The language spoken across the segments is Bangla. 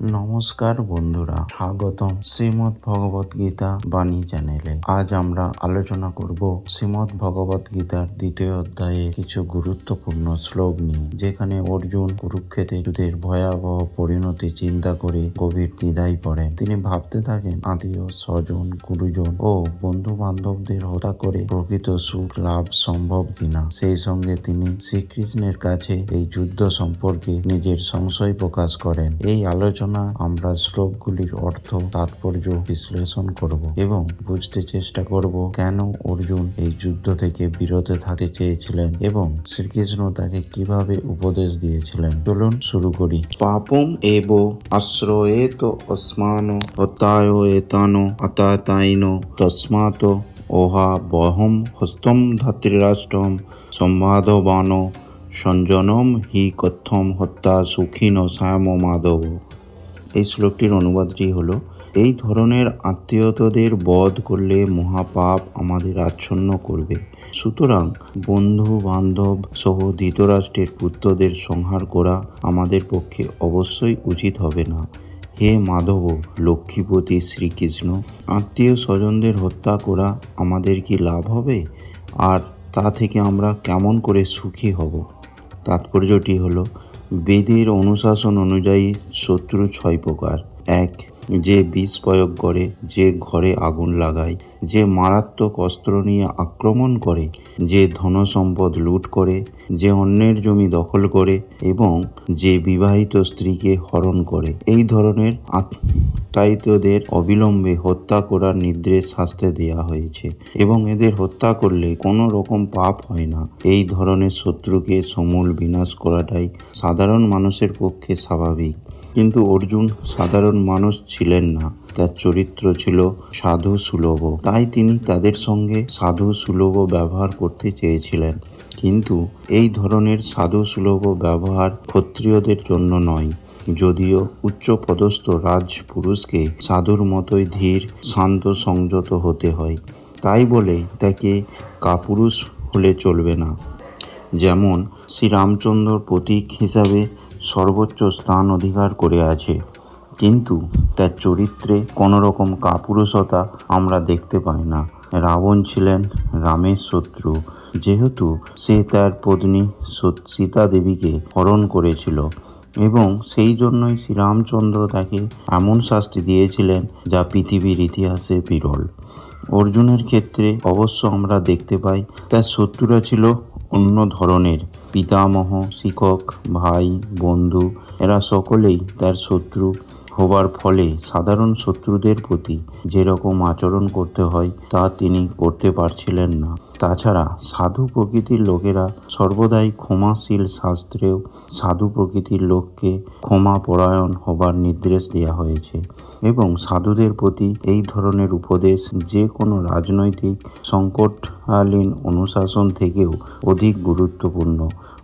নমস্কার বন্ধুরা, স্বাগতম শ্রীমৎ ভগবত গীতা বাণী চ্যানেলে। আজ আমরা আলোচনা করব শ্রীমৎ ভগবত গীতার দ্বিতীয় অধ্যায়ে কিছু গুরুত্বপূর্ণ শ্লোক নিয়ে, যেখানে অর্জুন কুরুক্ষেত্রে যুদ্ধের ভয়াবহ পরিণতি চিন্তা করে গভীর দ্বিধায় পড়েন তিনি ভাবতে থাকেন, আত্মীয়, স্বজন, গুরুজন ও বন্ধু বান্ধবদের হত্যা করে প্রকৃত সুখ লাভ সম্ভব কিনা। সেই সঙ্গে তিনি শ্রীকৃষ্ণের কাছে এই যুদ্ধ সম্পর্কে নিজের সংশয় প্রকাশ করেন। এই আলোচনা আমরা শ্লোকগুলির অর্থ, তাৎপর্য বিশ্লেষণ করব এবং বুঝতে চেষ্টা করব কেন অর্জুন এই যুদ্ধ থেকে বিরত থাকতে চেয়েছিলেন এবং শ্রীকৃষ্ণ তাকে কীভাবে উপদেশ দিয়েছিলেন। চলুন শুরু করি। পাপম এব আশ্রয়েত অস্মান হতায় এতান অতাতাইন তস্মাৎ ওহা বহম হস্তম ধাত্রীরাষ্ট্রম সম্বাদবান সঞ্জনম হি কথম হত্যা সুখীন শ্যাম মাধব এই শ্লোকটির অনুবাদটি হলো, এই ধরনের আত্মীয়তাদের বধ করলে মহাপাপ আমাদের আচ্ছন্ন করবে। সুতরাং বন্ধু বান্ধব সহ ধৃতরাষ্ট্রের পুত্রদের সংহার করা আমাদের পক্ষে অবশ্যই উচিত হবে না। হে মাধব, লক্ষ্মীপতি শ্রীকৃষ্ণ আত্মীয় স্বজনদের হত্যা করা আমাদের কি লাভ হবে? আর তা থেকে আমরা কেমন করে সুখী হব? তাৎপর্যটি হল বেদের অনুশাসন অনুযায়ী শত্রু ছয় প্রকার। এক যে বিষ প্রয়োগ করে, যে ঘরে আগুন লাগায়, যে মারাত্মক অস্ত্র নিয়ে আক্রমণ করে, যে ধনসম্পদ লুট করে, যে অন্যের জমি দখল করে এবং যে বিবাহিত স্ত্রীকে হরণ করে। এই ধরনের আত্মায়িতদের অবিলম্বে হত্যা করার নির্দেশ শাস্তে দেওয়া হয়েছে এবং এদের হত্যা করলে কোনো রকম পাপ হয় না। এই ধরনের শত্রুকে সমূল বিনাশ করাটাই সাধারণ মানুষের পক্ষে স্বাভাবিক। কিন্তু অর্জুন সাধারণ মানুষ ছিলেন না। তার চরিত্র ছিল সাধু সুলভ তাই তিনি তাদের সঙ্গে সাধু সুলভ ব্যবহার করতে চেয়েছিলেন। কিন্তু এই ধরনের সাধু সুলভ ব্যবহার ক্ষত্রিয়দের জন্য নয়। যদিও উচ্চ পদস্থ রাজপুরুষকে সাধুর মতোই ধীর, শান্ত, সংযত হতে হয়। তাই বলে তাকে কাপুরুষ হলে চলবে না। যেমন শ্রীরামচন্দ্র প্রতীক হিসাবে সর্বোচ্চ স্থান অধিকার করে আছে। কিন্তু তার চরিত্রে কোনো রকম কাপুরুষতা আমরা দেখতে পাই না। রাবণ ছিলেন রামের শত্রু। যেহেতু সে তার পত্নী সীতা দেবীকে হরণ করেছিল এবং সেই জন্যই শ্রীরামচন্দ্র তাকে এমন শাস্তি দিয়েছিলেন যা পৃথিবীর ইতিহাসে বিরল। অর্জুনের ক্ষেত্রে অবশ্য আমরা দেখতে পাই, তার শত্রুরা ছিল অন্য ধরনের। পিতামহ, শিক্ষক, ভাই, বন্ধু, এরা সকলেই তার শত্রু হবার ফলে সাধারণ শত্রুদের প্রতি যেরকম আচরণ করতে হয়, তা তিনি করতে পারছিলেন না। তাছাড়া সাধু প্রকৃতির লোকেরা সর্বদাই ক্ষমাশীল শাস্ত্রেও সাধু প্রকৃতির লোককে ক্ষমা পরায়ণ হবার নির্দেশ দেওয়া হয়েছে এবং সাধুদের প্রতি এই ধরনের উপদেশ যে কোনো রাজনৈতিক সংকটকালীন অনুশাসন থেকেও অধিক গুরুত্বপূর্ণ।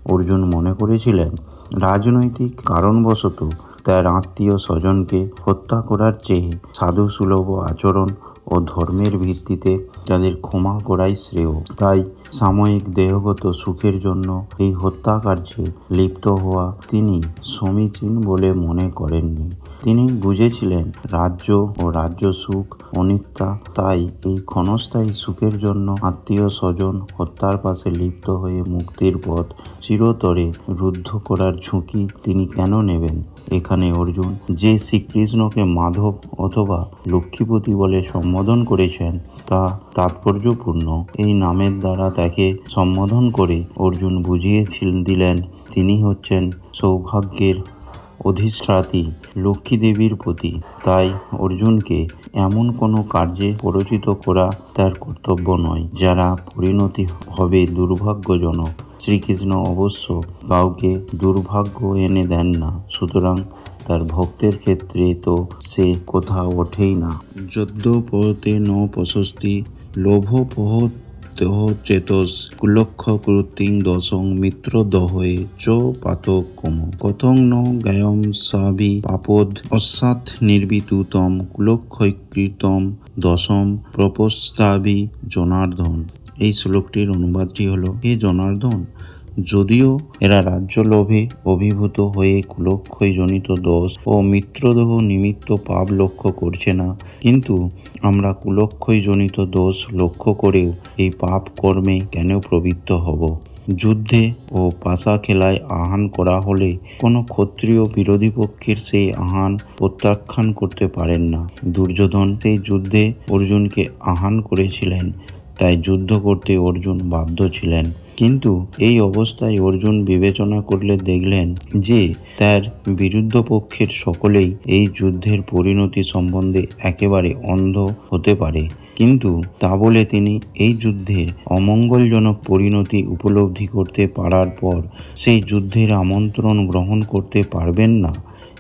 অর্জুন মনে করেছিলেন, রাজনৈতিক কারণবশত তার আত্মীয় স্বজনকে হত্যা করার চেয়ে সাধু সুলভ আচরণ ও ধর্মের ভিত্তিতে তাদের ক্ষমা করাই শ্রেয়। তাই সাময়িক দেহগত সুখের জন্য এই হত্যাকার্যে লিপ্ত হওয়া তিনি সমীচীন বলে মনে করেননি। তিনি বুঝেছিলেন রাজ্য ও রাজ্য সুখ অনিত্যা, তাই এই ক্ষণস্থায়ী সুখের জন্য আত্মীয় স্বজন হত্যার পাশে লিপ্ত হয়ে মুক্তির পথ চিরতরে রুদ্ধ করার ঝুঁকি তিনি কেন নেবেন? এখানে অর্জুন যে শ্রীকৃষ্ণকে মাধব অথবা লক্ষ্মীপতি বলে সম্বোধন করেছেন, তা তাৎপর্যপূর্ণ। এই নামের দ্বারা তাকে সম্বোধন করে অর্জুন বুঝিয়ে দিলেন, তিনি হচ্ছেন সৌভাগ্যের অধিষ্ঠাত্রী লক্ষ্মী দেবীর প্রতি তাই অর্জুনকে এমন কোনো কার্যে পরিচিত করা তার কর্তব্য নয়, যারা পরিণতি হবে দুর্ভাগ্যজনক। শ্রীকৃষ্ণ অবশ্য কাউকে দুর্ভাগ্য এনে দেন না, সুতরাং তার ভক্তের ক্ষেত্রে তো সে কোথাও ওঠেই না। যদ্য পহতে ন প্রশস্তি লোভ পহত দেহ চেতস কুলক্ষ কৃতিং দশং মিত্র দহয়ে চ পাতকম। কথং ন গায়ম সাবি পাপদ অসাৎ নির্বিতুতম কুলক্ষকৃতম দশম প্রপস্তাবি জনার্দন। এই শ্লোকটির অনুবাদটি হলো, হে জনার্দন, যদিও এরা রাজ্য লোভে অভিভূত হয়ে কুলক্ষয় জনিত দোষ ও মিত্রদেহ নিমিত্ত পাপ লক্ষ্য করছে না, কিন্তু আমরা কুলক্ষয় জনিত দোষ লক্ষ্য করেও এই পাপ কর্মে কেন প্রবৃত্ত হব? যুদ্ধে ও পাশা খেলায় আহ্বান করা হলে কোনো ক্ষত্রিয় বিরোধী পক্ষের সেই আহ্বান প্রত্যাখ্যান করতে পারেন না। দুর্যোধন সেই যুদ্ধে অর্জুনকে আহ্বান করেছিলেন তাই যুদ্ধ করতে অর্জুন বাধ্য ছিলেন। কিন্তু এই অবস্থায় অর্জুন বিবেচনা করলে দেখলেন যে, তার বিরুদ্ধ পক্ষের সকলেই এই যুদ্ধের পরিণতি সম্বন্ধে একেবারে অন্ধ হতে পারে। কিন্তু তা বলে তিনি এই যুদ্ধের অমঙ্গলজনক পরিণতি উপলব্ধি করতে পারার পর সেই যুদ্ধের আমন্ত্রণ গ্রহণ করতে পারবেন না।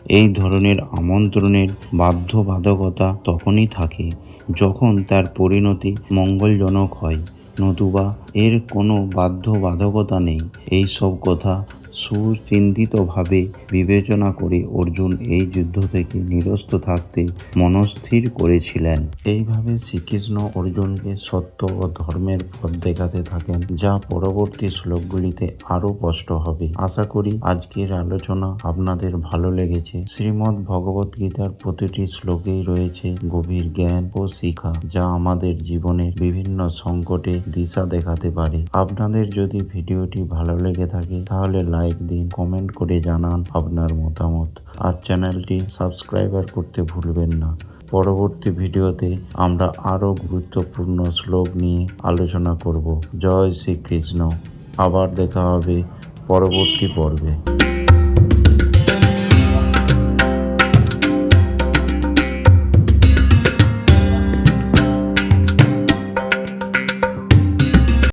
এই ধরনের আমন্ত্রণের বাধ্যবাধকতা তখনই থাকে। যখন তার পরিণতি মঙ্গলজনক হয় নতুবা এর কোনো বাধ্যবাধকতা নেই। এই সব কথা সুচিন্তিতভাবে বিবেচনা করে অর্জুন এই যুদ্ধ থেকে নিরস্ত থাকতে মনস্থির করেছিলেন। এইভাবে শ্রীকৃষ্ণ অর্জুনকে সত্য ও ধর্মের পথ দেখাতে থাকেন, যা পরবর্তী শ্লোকগুলিতে আরও স্পষ্ট হবে। আশা করি আজকের আলোচনা আপনাদের ভালো লেগেছে। শ্রীমদ্ ভগবত গীতার প্রতিটি শ্লোকেই রয়েছে গভীর জ্ঞান ও শিক্ষা, যা আমাদের জীবনের বিভিন্ন সংকটে দিশা দেখাতে পারে। আপনাদের যদি ভিডিওটি ভালো লেগে থাকে, তাহলে লাইক দিন কমেন্ট করে জানান আপনার মতামত। আর চ্যানেলটি সাবস্ক্রাইবার করতে ভুলবেন না। পরবর্তী ভিডিওতে আমরা আরও গুরুত্বপূর্ণ শ্লোক নিয়ে আলোচনা করব। জয় শ্রীকৃষ্ণ। আবার দেখা হবে পরবর্তী পর্বে।